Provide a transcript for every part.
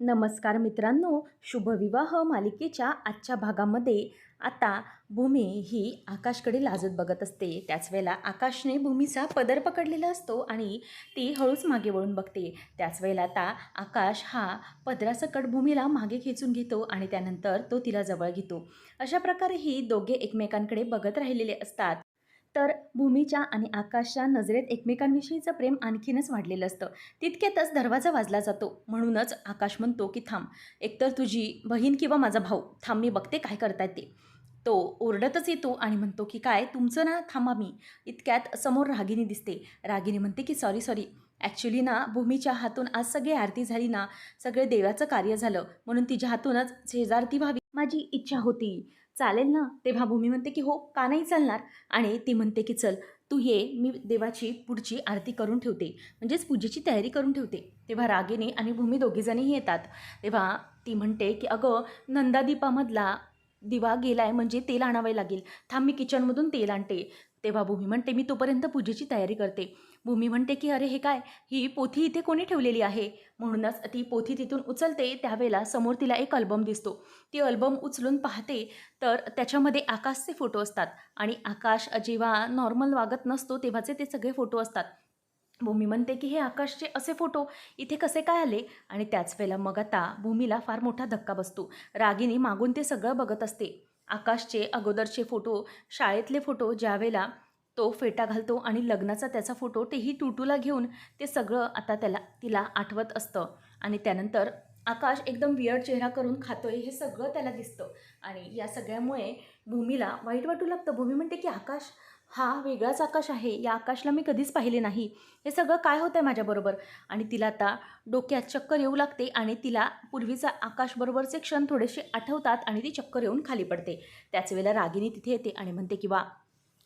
नमस्कार मित्रांनो शुभविवाह मालिकेच्या आजच्या भागामध्ये. आता भूमी ही आकाशकडे लाजत बघत असते. त्याच वेळेला आकाशने भूमीचा पदर पकडलेला असतो आणि ती हळूच मागे वळून बघते. त्याच वेळेला आता आकाश हा पदरासकट भूमीला मागे खेचून घेतो आणि त्यानंतर तो तिला जवळ घेतो. अशा प्रकारे ही दोघे एकमेकांकडे बघत राहिलेले असतात. तर भूमीच्या आणि आकाशच्या नजरेत एकमेकांविषयीचं प्रेम आणखीनच वाढलेलं असतं. तितक्यातच दरवाजा वाजला जातो. म्हणूनच आकाश म्हणतो की थांब एकतर तुझी बहीण किंवा माझा भाऊ थांब मी बघते काय करतायत ते. तो ओरडतच येतो आणि म्हणतो की काय तुमचं ना थांबा मी. इतक्यात समोर रागिनी दिसते. रागिनी म्हणते की सॉरी सॉरी. ॲक्च्युली ना भूमीच्या हातून आज सगळी आरती झाली ना सगळे देवाचं कार्य झालं. म्हणून तिच्या हातूनच शेजारती व्हावी. माझी इच्छा होती. चालेल ना? तेव्हा भूमी म्हणते की हो का नाही चालणार? आणि ती म्हणते की चल तू ये मी देवाची पुढची आरती करून ठेवते. म्हणजेच पूजेची तयारी करून ठेवते. तेव्हा रागिनी आणि भूमी दोघीजणीही येतात. तेव्हा ती म्हणते की अगं नंदादीपामधला दिवा गेला आहे म्हणजे तेल आणावे लागेल. थांब मी किचनमधून तेल आणते. तेव्हा भूमी म्हणते मी तोपर्यंत पूजेची तयारी करते. भूमी म्हणते की अरे हे काय? ही पोथी इथे कोणी ठेवलेली आहे? म्हणूनच ती पोथी तिथून उचलते. त्यावेळेला समोर तिला एक अल्बम दिसतो. ती अल्बम उचलून पाहते तर त्याच्यामध्ये आकाशचे फोटो असतात. आणि आकाश जेव्हा नॉर्मल वागत नसतो तेव्हाचे ते सगळे फोटो असतात. भूमी म्हणते की हे आकाशचे असे फोटो? इथे कसे काय आले? आणि त्याच वेळेला मग आता भूमीला फार मोठा धक्का बसतो. रागिनी मागून ते सगळं बघत असते. आकाशचे अगोदरचे फोटो शाळेतले फोटो ज्यावेळेला तो फेटा घालतो आणि लग्नाचा त्याचा फोटो तेही टुटूला घेऊन ते सगळं आता त्याला तिला आठवत असतं. आणि त्यानंतर आकाश एकदम वियर्ड चेहरा करून खातोय हे सगळं त्याला दिसतं. आणि या सगळ्यामुळे भूमीला वाईट वाटू लागतं. भूमी म्हणते की आकाश हा वेगळाच आकाश आहे. या आकाशला मी कधीच पाहिले नाही. हे सगळं काय होतं आहे माझ्याबरोबर? आणि तिला आता डोक्यात चक्कर येऊ लागते आणि तिला पूर्वीचा आकाशबरोबरचे क्षण थोडेसे आठवतात आणि ती चक्कर येऊन खाली पडते. त्याच वेळेला रागिनी तिथे येते आणि म्हणते की वा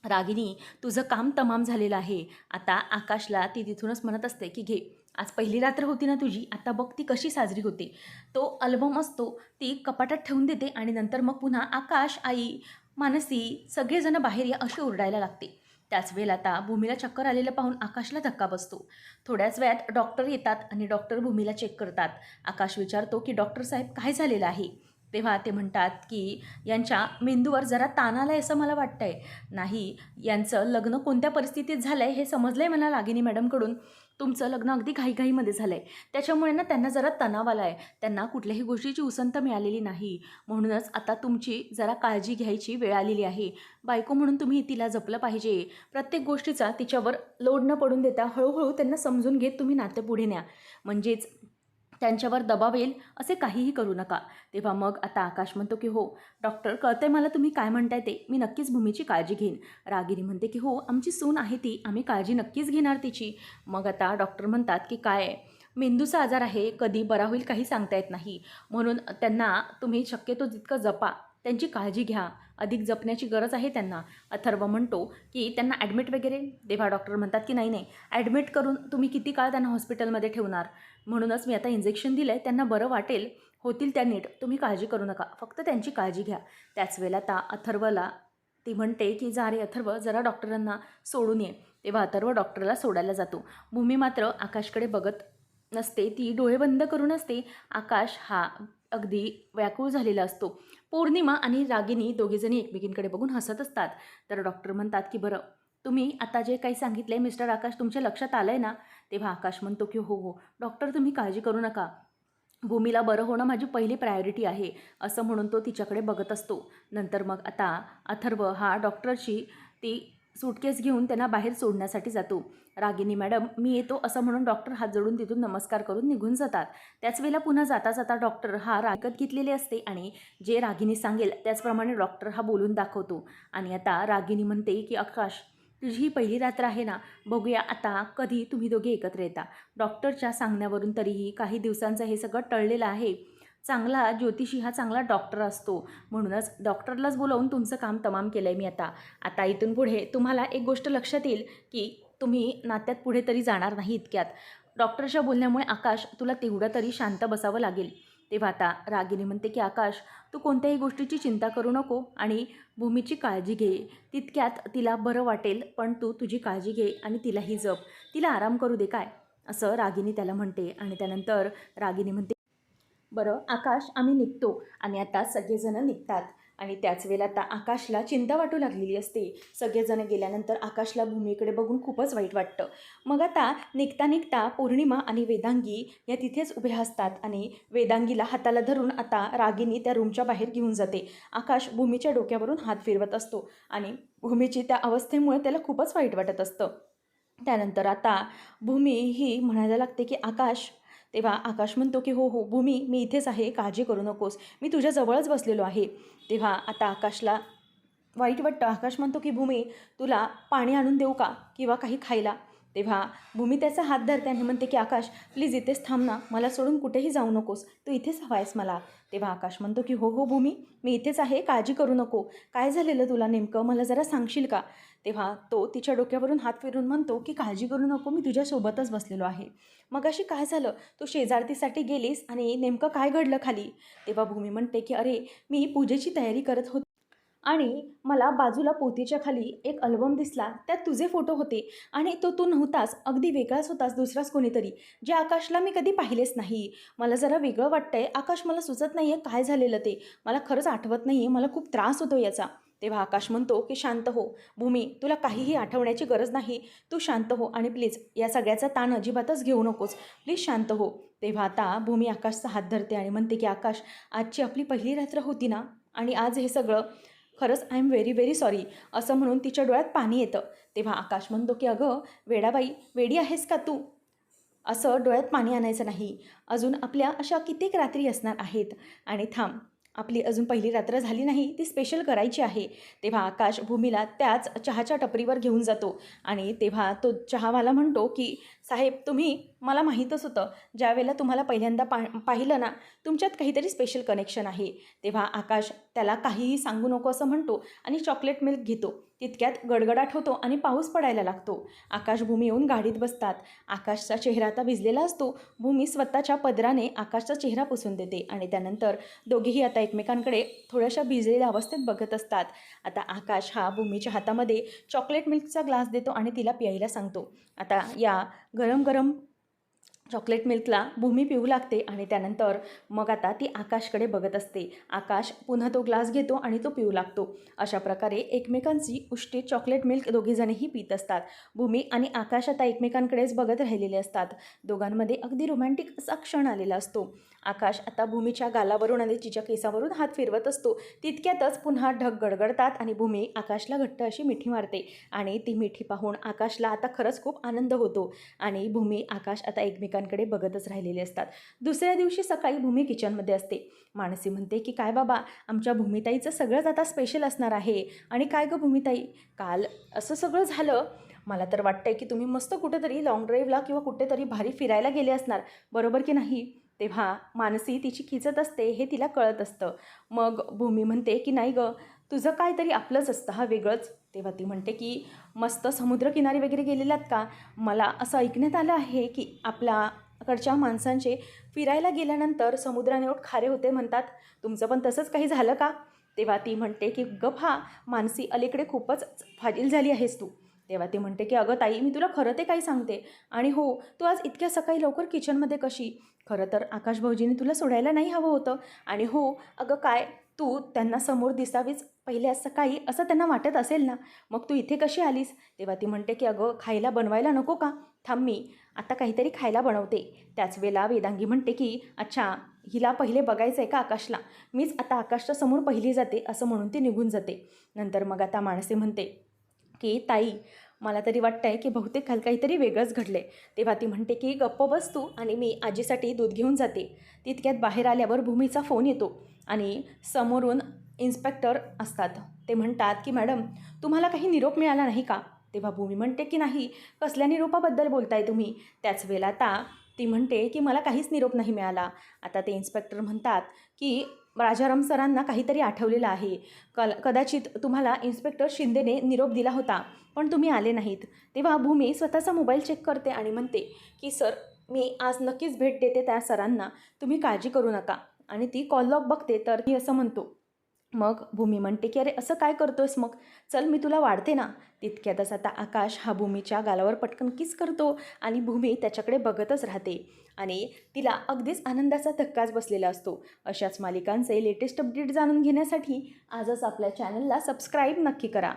रागिनी तुझं काम तमाम झालेलं आहे. आता आकाशला ती तिथूनच म्हणत असते की घे आज पहिली रात्र होती ना तुझी आता बघ ती कशी साजरी होते. तो अल्बम असतो ती कपाटात ठेवून देते आणि नंतर मग पुन्हा आकाश आई मानसी सगळेजण बाहेर या अशी ओरडायला लागते. त्याच वेळेला आता भूमीला चक्कर आलेलं पाहून आकाशला धक्का बसतो. थोड्याच वेळात डॉक्टर येतात आणि डॉक्टर भूमीला चेक करतात. आकाश विचारतो की डॉक्टर साहेब काय झालेलं आहे? तेव्हा ते म्हणतात की यांच्या मेंदूवर जरा ताण आला आहे असं मला वाटतं आहे नाही यांचं लग्न कोणत्या परिस्थितीत झालं आहे हे समजलं आहे मला लागिनी मॅडमकडून. तुमचं लग्न अगदी घाईघाईमध्ये झालं आहे त्याच्यामुळे ना त्यांना जरा तणाव आला आहे त्यांना कुठल्याही गोष्टीची उसंत मिळालेली नाही. म्हणूनच आता तुमची जरा काळजी घ्यायची वेळ आलेली आहे. बायको म्हणून तुम्ही तिला जपलं पाहिजे. प्रत्येक गोष्टीचा तिच्यावर लोड न पडून देता हळूहळू त्यांना समजून घेत तुम्ही नाते पुढे न्या. म्हणजेच त्यांच्यावर दबाव येईल असे काहीही करू नका. तेव्हा मग आता आकाश म्हणतो की हो डॉक्टर कळतंय मला तुम्ही काय म्हणताय ते. मी नक्कीच भूमीची काळजी घेईन. रागिनी म्हणते की हो आमची सून आहे ती. आम्ही काळजी नक्कीच घेणार तिची. मग आता डॉक्टर म्हणतात की काय? मेंदूचा आजार आहे. कधी बरा होईल काही सांगता येत नाही. म्हणून त्यांना तुम्ही शक्यतो जितकं जपा त्यांची काळजी घ्या. अधिक जपण्याची गरज आहे त्यांना. अथर्व म्हणतो की त्यांना ॲडमिट वगैरे? तेव्हा डॉक्टर म्हणतात की नाही नाही. ॲडमिट करून तुम्ही किती काळ त्यांना हॉस्पिटलमध्ये ठेवणार? म्हणूनच मी आता इंजेक्शन दिलं आहे त्यांना बरं वाटेल. होतील त्या नीट. तुम्ही काळजी करू नका. फक्त त्यांची काळजी घ्या. त्याच वेळेला ता अथर्वला ती म्हणते की जा रे अथर्व जरा डॉक्टरांना सोडून ये. तेव्हा अथर्व डॉक्टरला सोडायला जातो. भूमी मात्र आकाशकडे बघत नसते. ती डोळे बंद करून असते. आकाश हा अगदी व्याकुळ झालेला असतो. पौर्णिमा आणि रागिनी दोघीजणी एकमेकींकडे बघून हसत असतात. तर डॉक्टर म्हणतात की बरं तुम्ही आता जे काही सांगितलं आहे मिस्टर आकाश तुमच्या लक्षात आलं आहे ना? तेव्हा आकाश म्हणतो की हो हो डॉक्टर तुम्ही काळजी करू नका. भूमीला बरं होणं माझी पहिली प्रायोरिटी आहे असं म्हणून तो तिच्याकडे बघत असतो. नंतर मग आता अथर्व हा डॉक्टरची ती सूटकेस घेऊन त्यांना बाहेर सोडण्यासाठी जातो. रागिनी मॅडम मी येतो असं म्हणून डॉक्टर हात जोडून तिथून नमस्कार करून निघून जातात. त्याच वेळेला पुन्हा जाता जाता डॉक्टर हा रागत घेतलेले असते आणि जे रागिनी सांगेल त्याचप्रमाणे डॉक्टर हा बोलून दाखवतो. आणि आता रागिनी म्हणते की आकाश तुझी ही पहिली रात्र आहे ना? बघूया आता कधी तुम्ही दोघे एकत्र येता. डॉक्टरच्या सांगण्यावरून तरीही काही दिवसांचं हे सगळं टळलेलं आहे. चांगला ज्योतिषी हा चांगला डॉक्टर असतो. म्हणूनच डॉक्टरलाच बोलावून तुमचं काम तमाम केलं आहे मी आता. आता इथून पुढे तुम्हाला एक गोष्ट लक्षात येईल की तुम्ही नात्यात पुढे तरी जाणार नाही इतक्यात. डॉक्टरच्या बोलण्यामुळे आकाश तुला तेवढं तरी शांत बसावं लागेल. तेव्हा आता रागिनी म्हणते की आकाश तू कोणत्याही गोष्टीची चिंता करू नको आणि भूमीची काळजी घे. तितक्यात तिला बरं वाटेल पण तू तुझी काळजी घे आणि तिलाही जप. तिला आराम करू दे काय? असं रागिनी त्याला म्हणते आणि त्यानंतर रागिनी म्हणते बरं आकाश आम्ही निघतो. आणि आता सगळेजणं निघतात. आणि त्याच वेळेला आता आकाशला चिंता वाटू लागलेली असते. सगळेजण गेल्यानंतर आकाशला भूमीकडे बघून खूपच वाईट वाटतं. मग आता निघता निघता पौर्णिमा आणि वेदांगी या तिथेच उभ्या असतात. आणि वेदांगीला हाताला धरून आता रागिनी त्या रूमच्या बाहेर घेऊन जाते. आकाश भूमीच्या डोक्यावरून हात फिरवत असतो. आणि भूमीची त्या अवस्थेमुळे त्याला खूपच वाईट वाटत असतं. त्यानंतर आता भूमी ही म्हणायला लागते की आकाश तेव्हा आकाश म्हणतो की हो हो भूमी मी इथेच आहे काळजी करू नकोस. मी तुझ्याजवळच बसलेलो आहे. तेव्हा आता आकाशला वाईट वाटतं. आकाश म्हणतो की भूमी तुला पाणी आणून देऊ का? किंवा काही खायला? तेव्हा भूमी त्याचा हात धरते आणि म्हणते की आकाश प्लीज इथेच थांब ना. मला सोडून कुठेही जाऊ नकोस. तू इथेच हवा आहेस मला. तेव्हा आकाश म्हणतो की हो हो भूमी. मी इथेच आहे. काळजी करू नको. काय झालेलं तुला नेमकं? मला जरा सांगशील का? तेव्हा तो तिच्या डोक्यावरून हात फिरून म्हणतो की काळजी करू नको. मी तुझ्यासोबतच बसलेलो आहे. मग अशी काय झालं? तू शेजारतीसाठी गेलीस आणि नेमकं काय घडलं खाली? तेव्हा भूमी म्हणते की अरे मी पूजेची तयारी करत होते. आणि मला बाजूला पोतीच्या खाली एक अल्बम दिसला. त्यात तुझे फोटो होते आणि तो तू नव्हतास. अगदी वेगळाच होतास दुसराच कोणीतरी जे आकाशला मी कधी पाहिलेच नाही. मला जरा वेगळं वाटतंय. आकाश मला सुचत नाही आहे काय झालेलं ते. मला खरंच आठवत नाही आहे मला खूप त्रास होतो याचा. तेव्हा आकाश म्हणतो की शांत हो. भूमी तुला काहीही आठवण्याची गरज नाही. तू शांत हो आणि प्लीज या सगळ्याचा ताण अजिबातच घेऊ नकोस. प्लीज शांत हो. तेव्हा आता भूमी आकाशचा हात धरते आणि म्हणते की आकाश आजची आपली पहिली रात्र होती ना? आणि आज हे सगळं खरंच I am very very sorry असं म्हणून तिच्या डोळ्यात पाणी येतं. तेव्हा आकाश म्हणतो की अगं वेडाबाई वेडी आहेस का तू? असं डोळ्यात पाणी आणायचं नाही. अजून आपल्या अशा कित्येक रात्री असणार आहेत. आणि थांब आपली अजून पहिली रात्र झाली नाही ती स्पेशल करायची आहे. तेव्हा आकाश भूमीला त्याच चहाच्या टपरीवर घेऊन जातो. आणि तेव्हा तो चहावाला म्हणतो की साहेब तुम्ही मला माहीतच होतं ज्यावेळेला तुम्हाला पहिल्यांदा पा पाहिलं ना तुमच्यात काहीतरी स्पेशल कनेक्शन आहे. तेव्हा आकाश त्याला काहीही सांगू नको असं म्हणतो आणि चॉकलेट मिल्क घेतो. तितक्यात गडगडाट होतो आणि पाऊस पडायला लागतो. आकाश भूमी येऊन गाडीत बसतात. आकाशचा चेहरा आता भिजलेला असतो. भूमी स्वतःच्या पदराने आकाशचा चेहरा पुसून देते आणि त्यानंतर दोघेही आता एकमेकांकडे थोड्याशा भिजलेल्या अवस्थेत बघत असतात. आता आकाश हा भूमीच्या हातामध्ये चॉकलेट मिल्कचा ग्लास देतो आणि तिला प्यायला सांगतो. आता या गरम गरम चॉकलेट मिल्कला भूमी पिऊ लागते आणि त्यानंतर मग आता ती आकाशकडे बघत असते. आकाश पुन्हा तो ग्लास घेतो आणि तो पिऊ लागतो. अशा प्रकारे एकमेकांची उष्टी चॉकलेट मिल्क दोघीजणीही पित असतात. भूमी आणि आकाश आता एकमेकांकडेच बघत राहिलेले असतात. दोघांमध्ये अगदी रोमॅन्टिक असा क्षण आलेला असतो. आकाश आता भूमीच्या गालावरून आणि तिच्या केसावरून हात फिरवत असतो. तितक्यातच पुन्हा ढग गडगडतात आणि भूमी आकाशला घट्ट अशी मिठी मारते आणि ती मिठी पाहून आकाशला आता खरंच खूप आनंद होतो. आणि भूमी आकाश आता एकमेकांकडे बघतच राहिलेले असतात. दुसऱ्या दिवशी सकाळी भूमी किचनमध्ये असते. मानसी म्हणते की काय बाबा आमच्या भूमिताईचं सगळंच आता स्पेशल असणार आहे. आणि काय गं भूमिताई काल असं सगळं झालं? मला तर वाटतंय की तुम्ही मस्त कुठेतरी लॉंग ड्राईव्हला किंवा कुठेतरी भारी फिरायला गेले असणार. बरोबर की नाही? तेव्हा मानसी तिची खिचत असते हे तिला कळत असतं. मग भूमी म्हणते की नाही गं तुझं काहीतरी आपलंच असतं हा वेगळंच. तेव्हा ती म्हणते की मस्त समुद्रकिनारी वगैरे गेलेलात का? मला असं ऐकण्यात आलं आहे की आपल्याकडच्या माणसांचे फिरायला गेल्यानंतर समुद्राने ओठ खारे होते म्हणतात. तुमचं पण तसंच काही झालं का? तेव्हा ती म्हणते की गप हा मानसी अलीकडे खूपच फाजील झाली आहेस तू. तेव्हा ती म्हणते की अगं ताई मी तुला खरं ते काही सांगते. आणि हो तू आज इतक्या सकाळी लवकर किचनमध्ये कशी? खरं तर आकाश भाऊजीने तुला सोडायला नाही हवं होतं. आणि हो अगं काय तू त्यांना समोर दिसावीच पहिल्या सकाळी असं त्यांना वाटत असेल ना? मग तू इथे कशी आलीस? तेव्हा ती म्हणते की अगं खायला बनवायला नको का? थांब मी आता काहीतरी खायला बनवते. त्याच वेळेला वेदांगी म्हणते की अच्छा हिला पहिले बघायचं आहे का आकाशला? मीच आता आकाशच्या समोर पहिली जाते असं म्हणून ती निघून जाते. नंतर मग आता माणसे म्हणते की ताई मला तरी वाटतं आहे की बहुतेक काल काहीतरी वेगळंच घडलं आहे तेव्हा ती म्हणते की गप्प बस तू आणि मी आजीसाठी दूध घेऊन जाते. तितक्यात बाहेर आल्यावर भूमीचा फोन येतो आणि समोरून इन्स्पेक्टर असतात. ते म्हणतात की मॅडम तुम्हाला काही निरोप मिळाला नाही का? तेव्हा भूमी म्हणते की नाही. कसल्या निरोपाबद्दल बोलताय तुम्ही? त्याच वेळेला आता ती म्हणते की मला काहीच निरोप नाही मिळाला. आता ते इन्स्पेक्टर म्हणतात की राजाराम सरांना काहीतरी आठवलेलं आहे. कल कदाचित तुम्हाला इन्स्पेक्टर शिंदेने निरोप दिला होता पण तुम्ही आले नाहीत. तेव्हा भूमी स्वतःचा मोबाईल चेक करते आणि म्हणते की सर मी आज नक्कीच भेट देते त्या सरांना. तुम्ही काळजी करू नका. आणि ती कॉल लॉक बघते तर मी असं म्हणतो मग भूमी म्हणते की अरे असं काय करतोयस मग? चल मी तुला वाढते ना. तितक्यातच आता आकाश हा भूमीच्या गालावर पटकन किस करतो आणि भूमी त्याच्याकडे बघतच राहते. आणि तिला अगदीच आनंदाचा धक्काच बसलेला असतो. अशाच मालिकांचे लेटेस्ट अपडेट जाणून घेण्यासाठी आजच आपल्या चॅनलला सबस्क्राईब नक्की करा.